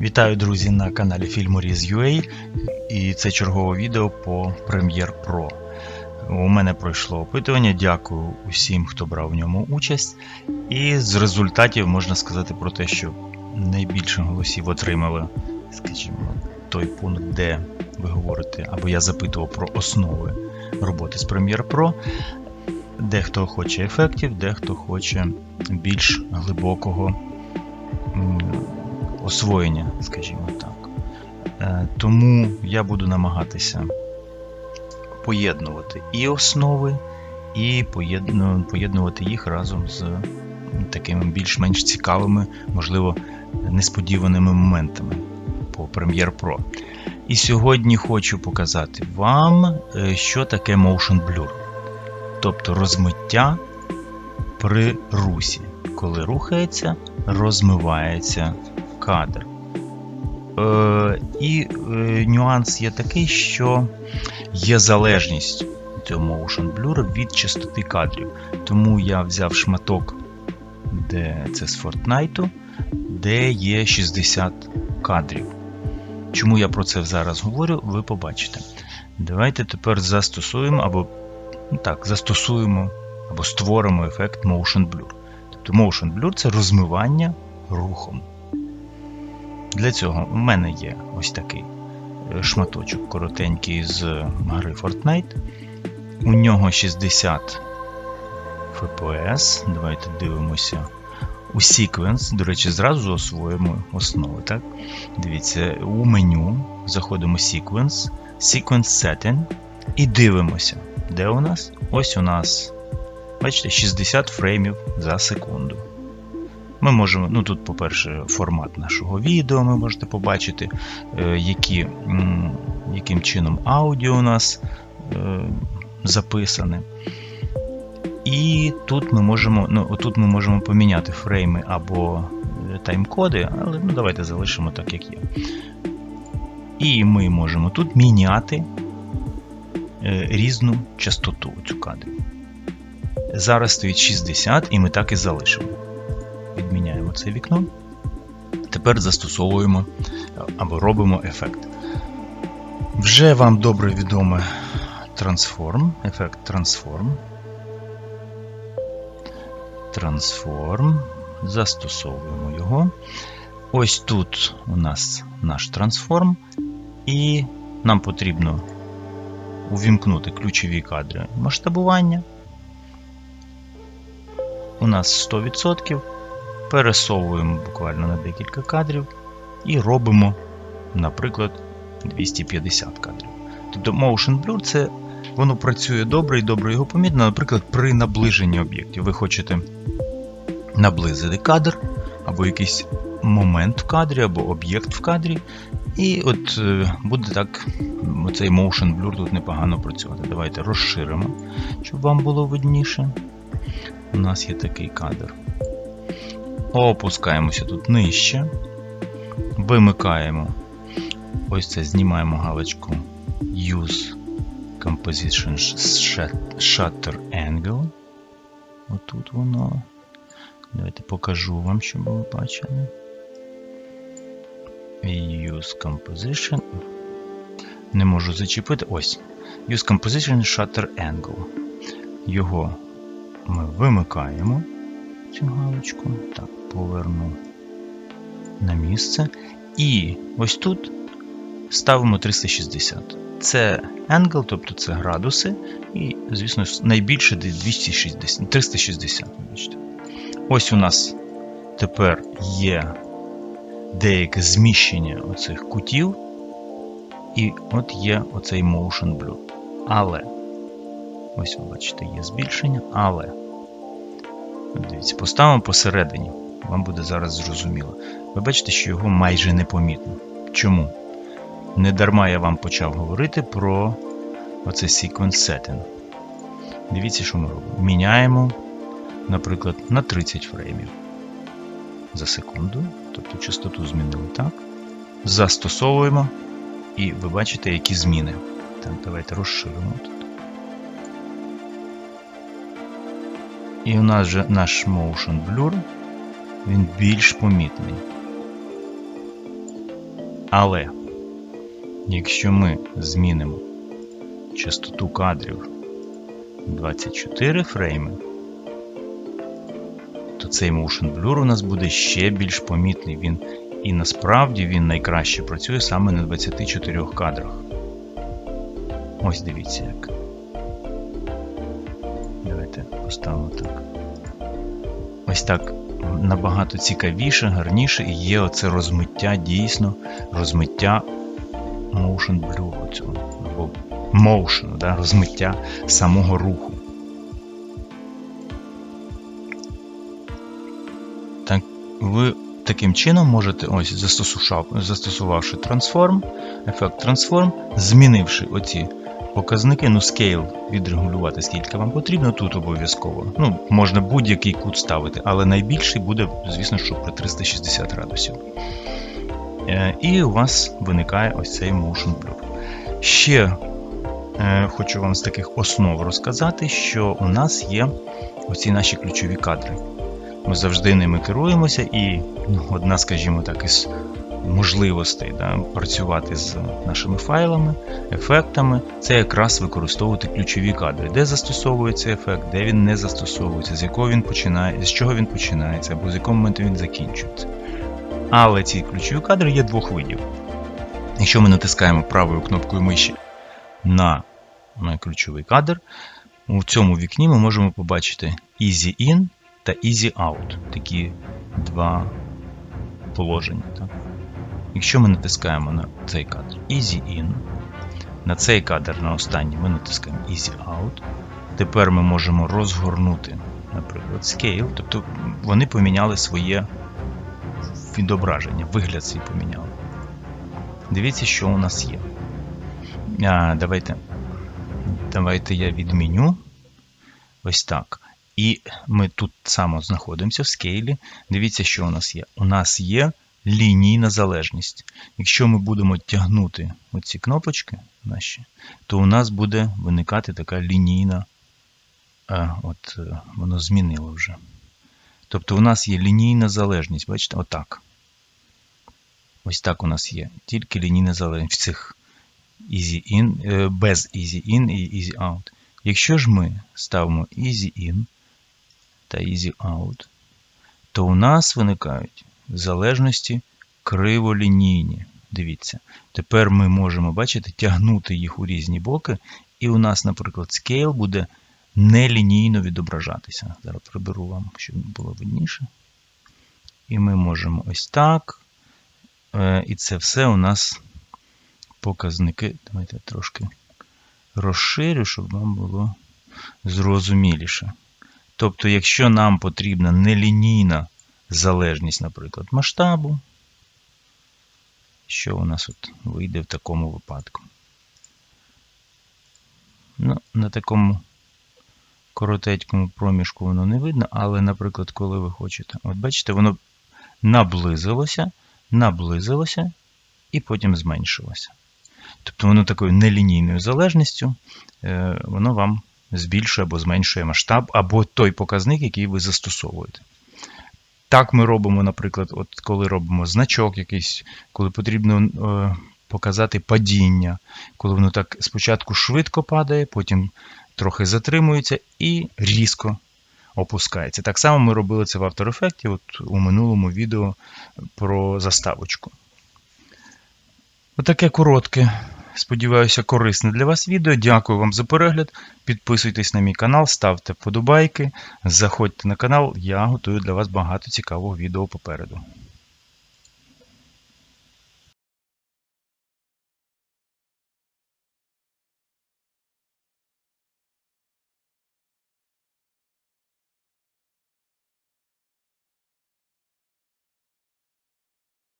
Вітаю, друзі, на каналі Filmoriz.ua і це чергове відео по Premiere Pro. У мене пройшло опитування. Дякую усім, хто брав в ньому участь. І з результатів можна сказати про те, що найбільше голосів отримали, скажімо, той пункт, де ви говорите, або я запитував про основи роботи з Premiere Pro. Дехто хоче ефектів, дехто хоче більш глибокого освоєння, скажімо так. Е, Тому я буду намагатися поєднувати і основи, і поєднувати їх разом з такими більш-менш цікавими, можливо, несподіваними моментами по Premiere Pro. І сьогодні хочу показати вам, е, що таке Motion Blur, тобто розмиття при русі. Коли рухається, розмивається кадр. Е, і е, нюанс є такий, що є залежність цього motion blur від частоти кадрів. Тому я взяв шматок, де це з Fortnite, де є 60 кадрів. Чому я про це зараз говорю, ви побачите. Давайте тепер застосуємо або ну так, застосуємо або створимо ефект Motion Blur. Тобто Motion Blur це розмивання рухом. Для цього в мене є ось такий е, шматочок коротенький з гри Fortnite. У нього 60 FPS. Давайте дивимося у Sequence. До речі, зразу освоїмо основи. Так? Дивіться, у меню заходимо Sequence, Sequence Setting і дивимося, де у нас? Ось у нас, бачите, 60 фреймів за секунду. Ми можемо, ну тут, по-перше, формат нашого відео, ви можете побачити, е, які, яким чином аудіо у нас е, записане. І тут ми можемо, ну, отут ми можемо поміняти фрейми або е, тайм-коди, але ну, давайте залишимо так, як є. І ми можемо тут міняти різну частоту цю кадрів. Зараз стоїть 60, і ми так і залишимо відміняємо це вікно. Тепер застосовуємо або робимо ефект. Вже вам добре відоме Transform, ефект Transform. Transform. Застосовуємо його. Ось тут у нас наш трансформ, і нам потрібно увімкнути ключові кадри масштабування. У нас 100% пересовуємо буквально на декілька кадрів і робимо, наприклад, 250 кадрів. Тобто Motion Blur це воно працює добре і добре його помітно, наприклад, при наближенні об'єктів. Ви хочете наблизити кадр, або якийсь момент в кадрі, або об'єкт в кадрі. І от е, буде так оцей Motion Blur тут непогано працювати. Давайте розширимо, щоб вам було видніше. У нас є такий кадр. Опускаємося тут нижче. Вимикаємо. Ось це знімаємо галочку Use Composition Shutter Angle. Отут воно. Давайте покажу вам, щоб ви бачили. Use Composition. Не можу зачепити. Ось. Use Composition Shutter Angle. Його ми вимикаємо цю галочку. Так, поверну на місце. І ось тут ставимо 360. Це angle, тобто це градуси. І, звісно, найбільше 260, 360. Вибачте. Ось у нас тепер є деяке зміщення оцих кутів. І от є оцей motion blur. Але, ось ви бачите, є збільшення, але. Дивіться, поставимо посередині. Вам буде зараз зрозуміло. Ви бачите, що його майже непомітно. Чому? Не дарма я вам почав говорити про оце sequence setting. Дивіться, що ми робимо. Міняємо, наприклад, на 30 фреймів за секунду. Тобто частоту змінили так. Застосовуємо, і ви бачите, які зміни. Так, давайте розширимо тут. І у нас же наш Motion Blur, він більш помітний. Але якщо ми змінимо частоту кадрів 24 фрейми, то цей motion blur у нас буде ще більш помітний. Він, і насправді він найкраще працює саме на 24 кадрах. Ось дивіться як. Давайте поставимо так. Ось так набагато цікавіше, гарніше і є оце розмиття, дійсно, розмиття motion blur цього, або motion, да, розмиття самого руху. Так, ви таким чином можете, ось застосував- застосувавши трансформ, ефект трансформ, змінивши оці показники, ну, scale відрегулювати, скільки вам потрібно, тут обов'язково. Ну, можна будь-який кут ставити, але найбільший буде, звісно, що при 360 градусів. Е, І у вас виникає ось цей motion blur. Ще е, хочу вам з таких основ розказати, що у нас є оці наші ключові кадри. Ми завжди ними керуємося, і ну, одна, скажімо так, із можливостей да, працювати з нашими файлами, ефектами, це якраз використовувати ключові кадри, де застосовується ефект, де він не застосовується, з якого він починає, з чого він починається, або з якого моменту він закінчується. Але ці ключові кадри є двох видів. Якщо ми натискаємо правою кнопкою миші на ключовий кадр, у цьому вікні ми можемо побачити Easy In та Easy Out. Такі два положення. Так? Якщо ми натискаємо на цей кадр Easy In, на цей кадр на останній ми натискаємо Easy Out. Тепер ми можемо розгорнути, наприклад, Scale, тобто вони поміняли своє відображення, вигляд свій поміняли. Дивіться, що у нас є. А, Давайте давайте я відміню. Ось так. І ми тут само знаходимося в скейлі. Дивіться, що у нас є. У нас є лінійна залежність. Якщо ми будемо тягнути оці кнопочки, наші, то у нас буде виникати така лінійна. А, от е, Воно змінило вже. Тобто у нас є лінійна залежність. Бачите, отак. Ось так у нас є. Тільки лінійна залежність в цих easy in, е, без easy in і easy out. Якщо ж ми ставимо easy in та easy out, то у нас виникають залежності криволінійні. Дивіться. Тепер ми можемо, бачите, тягнути їх у різні боки, і у нас, наприклад, scale буде нелінійно відображатися. Зараз приберу вам, щоб було видніше. І ми можемо ось так. Е, І це все у нас показники. Давайте я трошки розширю, щоб вам було зрозуміліше. Тобто, якщо нам потрібна нелінійна залежність, наприклад, масштабу, що у нас от вийде в такому випадку? Ну, На такому коротенькому проміжку воно не видно, але, наприклад, коли ви хочете, от бачите, воно наблизилося, наблизилося і потім зменшилося. Тобто воно такою нелінійною залежністю, е, воно вам збільшує або зменшує масштаб, або той показник, який ви застосовуєте. Так ми робимо, наприклад, от коли робимо значок якийсь, коли потрібно е, показати падіння, коли воно так спочатку швидко падає, потім трохи затримується і різко опускається. Так само ми робили це в After Effects от у минулому відео про заставочку. Отаке коротке, сподіваюся, корисне для вас відео. Дякую вам за перегляд. Підписуйтесь на мій канал, ставте вподобайки, заходьте на канал, я готую для вас багато цікавого відео попереду.